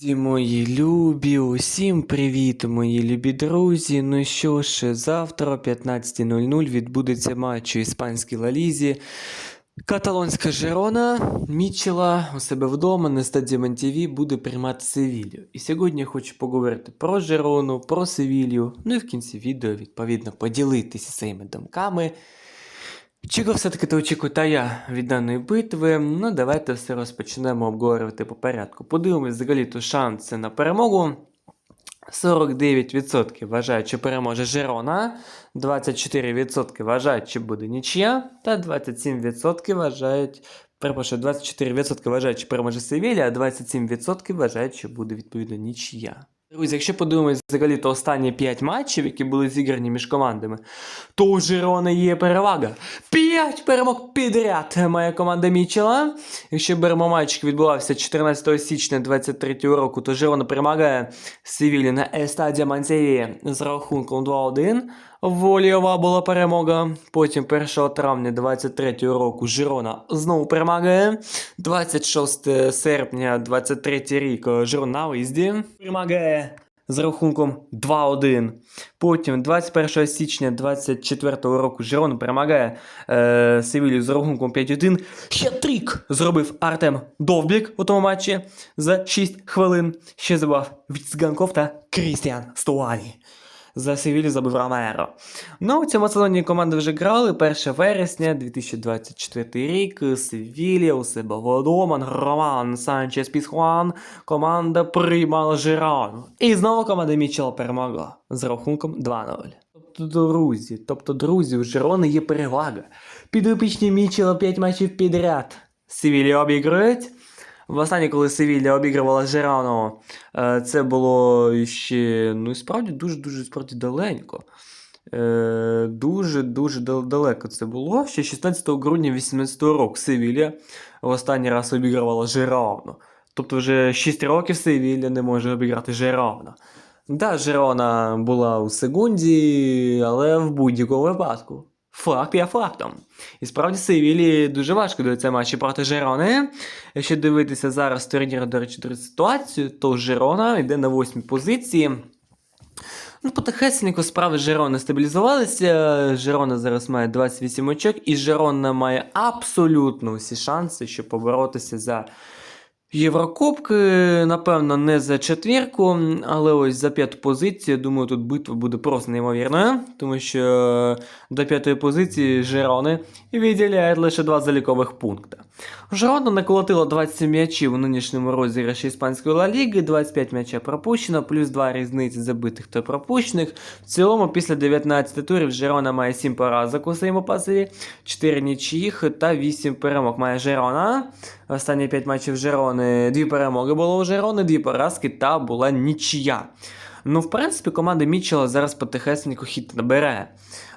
Друзі мої любі, усім привіт, мої любі друзі. Ну що ж, завтра о 15.00 відбудеться матч у іспанській лалізі. Каталонська Жерона Мічела у себе вдома на стадії МТВ буде приймати Севілью. І сьогодні я хочу поговорити про Жерону, про Севілью, ну і в кінці відео, відповідно, поділитися своїми думками. Чого все-таки то очікую та я від даної битви? Ну, давайте все розпочнемо обговорювати по порядку. Подивимось взагалі-то шанси на перемогу. 49% вважають, що переможе Жерона, 24% вважають, що буде нічия, та 27% вважають, перепрошую, 24% вважають, що переможе Севілля, а 27% вважають, що буде відповідно нічия. Друзі, якщо подивимось взагалі то останні 5 матчів, які були зіграні між командами, то у Жерони є перевага. 5 перемог підряд має команда Мічела. Якщо беремо матч, відбувався 14 січня 2023 року, то Жерона перемагає Севілі на Естадія Мансеві з рахунком 2-1. Воліова була перемога. Потім 1 травня 2023 року Жирона знову перемагає. 26 серпня 2023 рік Жирона на виїзді перемагає з рахунком 2-1. Потім 21 січня 2024 року Жирона перемагає е, Севілію з рахунком 5-1. Хет-трик зробив Артем Довбік у тому матчі за 6 хвилин. Ще забав Віцганков та Крістіан Стуані. За Севілі забив Ромеро. Ну, у цьому сезоні команди вже грали 1 вересня 2024 рік. Севілія у себе вдома. Роман Санчес Пісхуан. Команда приймала Жирану. І знову команда Мічела перемогла з рахунком 2-0. Тобто, друзі, тобто, друзі, у Жирони є перевага. Підопічні Мічела 5 матчів підряд. Севілі обіграють. Востаннє, коли Севілля обігрувала Жерану, е, це було ще, ну справді дуже-дуже справді далеко. Е, Дуже-дуже далеко це було. Ще 16 грудня 18 року Севілля в останній раз обігрувала Жерону. Тобто вже 6 років Севілля не може обіграти Жерону. Да, Жерона була у секунді, але в будь-якому випадку. Факт є фактом. І справді Севілі дуже важко дається матчі проти Жерони. Якщо дивитися зараз турнір, до речі, до ситуацію, то Жерона йде на восьмій позиції. Ну, потихесенько справи Жерони стабілізувалися. Жерона зараз має 28 очок, і Жерона має абсолютно всі шанси, щоб поборотися за Єврокубки, напевно, не за четвірку, але ось за п'яту позицію. Думаю, тут битва буде просто неймовірною, тому що до п'ятої позиції Жерони відділяють лише два залікових пункти. Жерона наколотила 27 м'ячів у нинішньому розіграші іспанської Ла Ліги, 25 м'яча пропущено, плюс 2 різниці забитих та пропущених. В цілому, після 19 турів Жерона має 7 поразок у своєму пасиві, 4 нічиїх та 8 перемог має Жерона. Останні 5 матчів Жерони, 2 перемоги було у Жерони, 2 поразки та була нічия. Ну, в принципі, команда Мічела зараз потихесенько хід набере.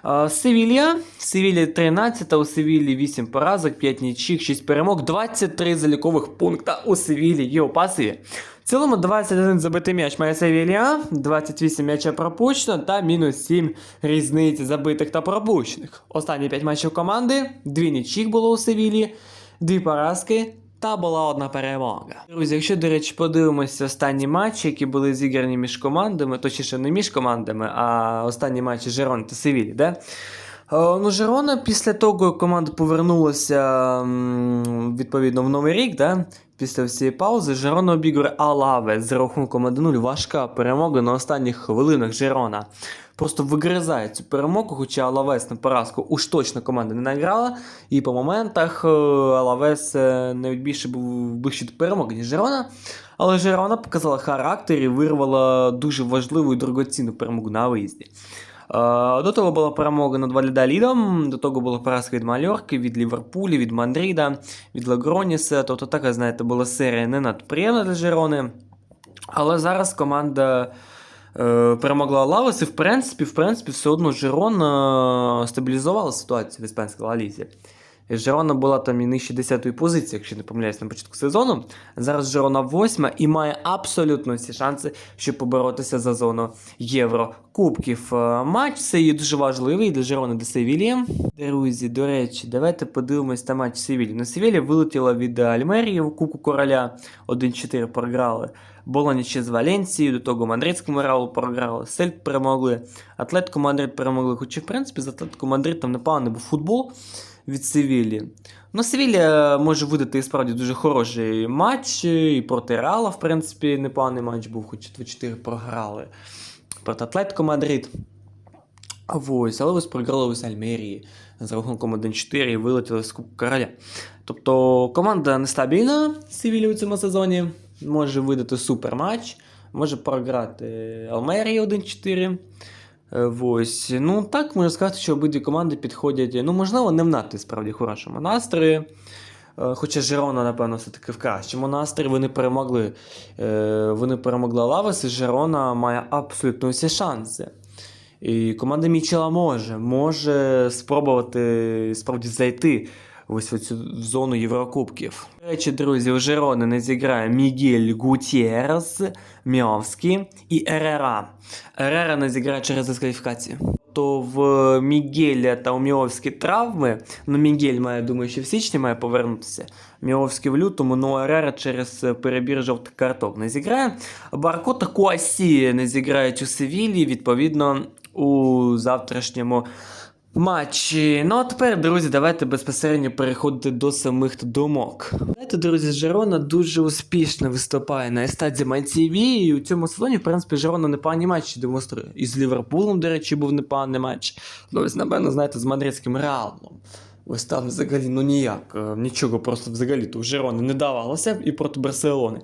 А, Севілля. Севілля 13, у Севілі 8 поразок, 5 нічих, 6 перемог, 23 залікових пункта у Севілі є у пасиві. В цілому 21 забитий м'яч має Севілія, 28 м'яча пропущено та мінус 7 різниці забитих та пропущених. Останні 5 матчів команди, 2 нічих було у Севілі, 2 поразки та була одна перемога. Друзі, якщо, до речі, подивимося останні матчі, які були зіграні між командами, точніше не між командами, а останні матчі Жерон та Севілі, де? Е, Ну, Жерона після того, як команда повернулася відповідно в новий рік, да? після всієї паузи, Жерона обігрує Алаве з рахунком 1-0. Важка перемога на останніх хвилинах Жерона. Просто вигризає цю перемогу, хоча Алавес на поразку уж точно команда не награла. І по моментах Алавес е, навіть більше був ближче до перемоги, ніж Жерона. Але Жерона показала характер і вирвала дуже важливу і дорогоцінну перемогу на виїзді. Е, До того була перемога над Валідалідом, до того була поразка від Мальорки, від Ліверпулі, від Мандрида, від Лагроніса. Тобто така, знаєте, була серія не надприємна для Жерони. Але зараз команда перемогла Лавес, і в принципі, в принципі, все одно Жерон стабілізувала ситуацію в іспанській Лалізі. Жерона була там і нижче 10-ї позиції, якщо не помиляюсь на початку сезону. Зараз Жерона 8 і має абсолютно всі шанси, щоб поборотися за зону Єврокубків. Е, Матч цей є дуже важливий для Жерони до Севілії. Друзі, до речі, давайте подивимось на матч Севілі. Ну, Севілія вилетіла від Альмерії в Кубку Короля 1-4 програли. Була нічия з Валенцією, до того Мадридському Реалу програли, Сельт перемогли, Атлетико Мадрид перемогли. Хоча, в принципі, з Атлетико Мадрид там непоганий був футбол від Севілі. Ну, Севілля може видати і справді дуже хороший матч, і проти Реала, в принципі, непоганий матч був, хоч 2-4 програли. Проти Атлетико Мадрид. Ось, але ось програли ось Альмерії з рахунком 1-4 і вилетіли з Кубку Короля. Тобто команда нестабільна Севілі у цьому сезоні. Може видати супер матч, може програти Алмерії 1-4. Е, Ось. Ну так можна сказати, що обидві команди підходять, ну, можливо, не в надто справді хорошому настрої. Е, Хоча Жерона, напевно, все-таки в кращому настрої. Вони перемогли, е, вони перемогли Лавес, і Жерона має абсолютно всі шанси. І команда Мічела може, може спробувати справді зайти ось в цю зону Єврокубків. До речі, друзі, у Жерони не зіграє Мігель Гутєрес, Міовський і Ерера. Ерера не зіграє через дискваліфікацію. То в Мігеля та у Міовські травми. Ну, Мігель має, думаю, що в січні має повернутися. Міовський в лютому, ну Ерера через перебір жовтих карток не зіграє. Барко та Куасі не зіграють у Севілі, відповідно, у завтрашньому матчі. Ну а тепер, друзі, давайте безпосередньо переходити до самих думок. Знаєте, друзі, Жерона дуже успішно виступає на естаді МайТВ, і у цьому сезоні, в принципі, Жерона непогані матчі демонструє. І з Ліверпулем, до речі, був непоганий матч. Ну, ось, напевно, знаєте, з мадридським реалом. Ось там взагалі ну ніяк, е, нічого просто взагалі то у Жерони не давалося і проти Барселони.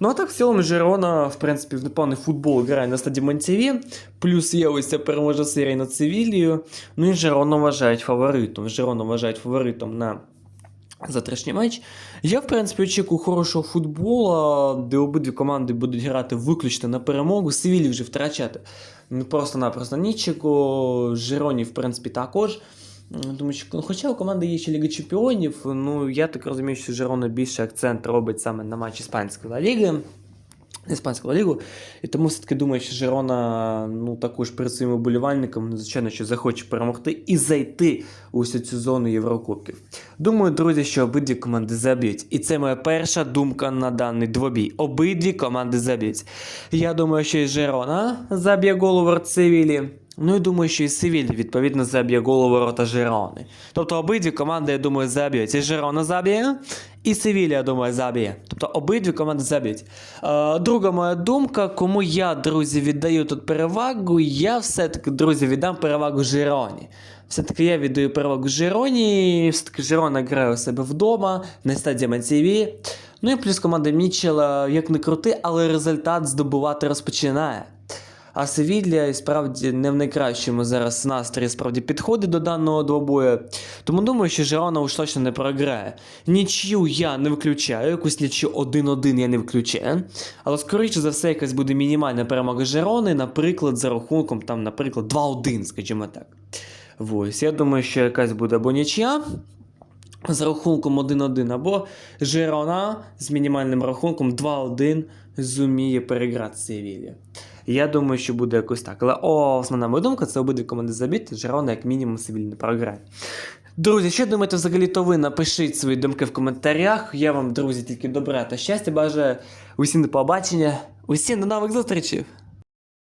Ну а так в цілому Жерона, в принципі, в непоганий футбол грає на стаді Монтєві, плюс є ось ця переможна серія над Севілією. Ну і Жерона вважають фаворитом. Жерона вважають фаворитом на завтрашній матч. Я, в принципі, очікую хорошого футболу, де обидві команди будуть грати виключно на перемогу. Севілі вже втрачати ну, просто-напросто нічого. Жероні, в принципі, також. Тому що, ну, хоча у команди є ще Ліга Чемпіонів, ну я так розумію, що Жерона більше акцент робить саме на матч Іспанської Ліги. Іспанську Лігу. І тому все-таки думаю, що Жерона, ну також перед своїми вболівальниками, ну, звичайно, що захоче перемогти і зайти у всю цю зону Єврокубків. Думаю, друзі, що обидві команди заб'ють. І це моя перша думка на даний двобій. Обидві команди заб'ють. Я думаю, що і Жерона заб'є гол у ворот Севілі. Ну і думаю, що і Севіль, відповідно, заб'є гол у ворота Жерони. Тобто обидві команди, я думаю, заб'ють. І Жерона заб'є, і Севілля, я думаю, заб'є. Тобто обидві команди заб'ють. Е, друга моя думка, кому я, друзі, віддаю тут перевагу, я все-таки, друзі, віддам перевагу Жероні. Все-таки я віддаю перевагу Жероні, все-таки Жерона грає у себе вдома, на стадії МТВ. Ну і плюс команда Мічела, як не крути, але результат здобувати розпочинає. А Севілля і справді не в найкращому зараз настрої справді підходить до даного двобою. Тому думаю, що Жерона уж точно не програє. Нічю я не виключаю, якусь нічю 1-1 я не виключаю. Але скоріше за все, якась буде мінімальна перемога Жерони, наприклад, за рахунком, там, наприклад, 2-1, скажімо так. Ось, я думаю, що якась буде або нічия. З рахунком 1-1, або Жерона з мінімальним рахунком 2-1 зуміє переграти Севілля. Я думаю, що буде якось так. Але о, основна моя думка це обидві команди забити, Жерона як мінімум Севіль не програє. Друзі, що думаєте взагалі, то ви напишіть свої думки в коментарях. Я вам, друзі, тільки добра та щастя бажаю. Усім до побачення. Усім до нових зустрічей!